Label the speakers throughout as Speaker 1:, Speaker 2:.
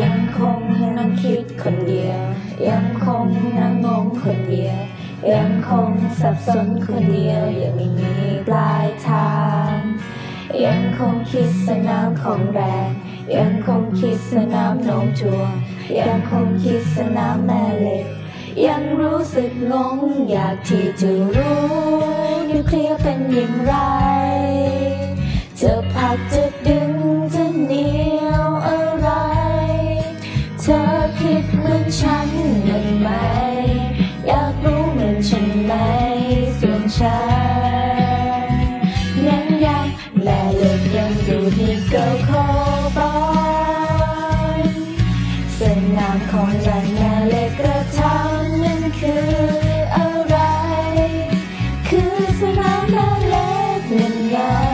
Speaker 1: ยังคงนั่งคิดคนเดียว ยังคงนั่งงงคนเดียว ยังคงสับสนคนเดียวยังไม่มีปลายทาง ยังคงคิดสนามของแรงยังคงคิดสนามน้มถ่วงยังคงคิดสนามแม่เหล็ก ยังรู้สึกงงอยากที่จะรู้นิวเคลียร์เป็นอย่างไร คิดเหมือนฉันมันไหม อยากรู้เหมือนฉันไหมส่วนฉันนั้นยังแม่เล็กยังอยู่ที่เกิลโคบอยสนามของแรงแม่เล็กกระทำนั้นคืออะไร คือสนามแม่เล็กนั่นไง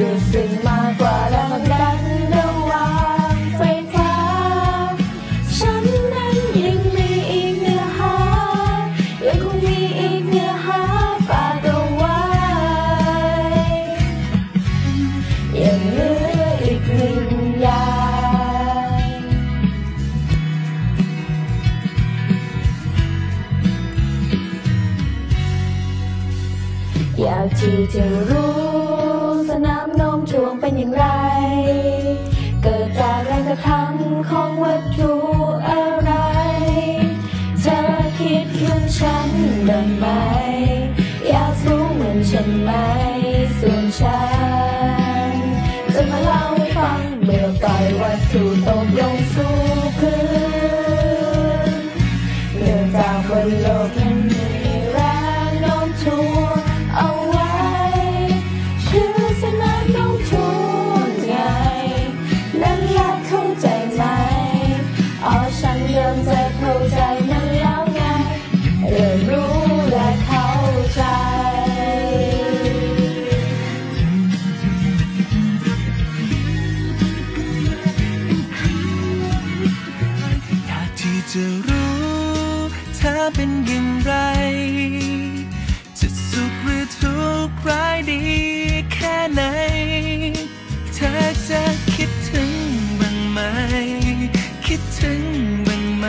Speaker 1: แรง อยากที่จะรู้สนามโน้มถ่วงเป็นอย่างไร เกิดจากแรงกระทำของวัตถุอะไร เธอคิดเหมือนฉันบ้างไหมอยากรู้เหมือนฉันไหม ส่วนฉัน จะมาเล่าให้ฟังเมื่อปล่อยวัตถุตกลงสู่ จะรู้เธ
Speaker 2: อเป็นอย่างไร จะสุขหรือทุกข์ร้ายดีแค่ไหน เธอจะคิดถึงบ้างไหม คิดถึงบ้างไหม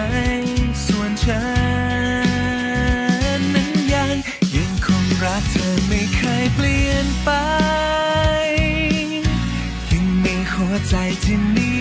Speaker 2: ส่วนฉันนั้นยังยังคงรักเธอไม่เคยเปลี่ยนไป ยังมีหัวใจที่นี้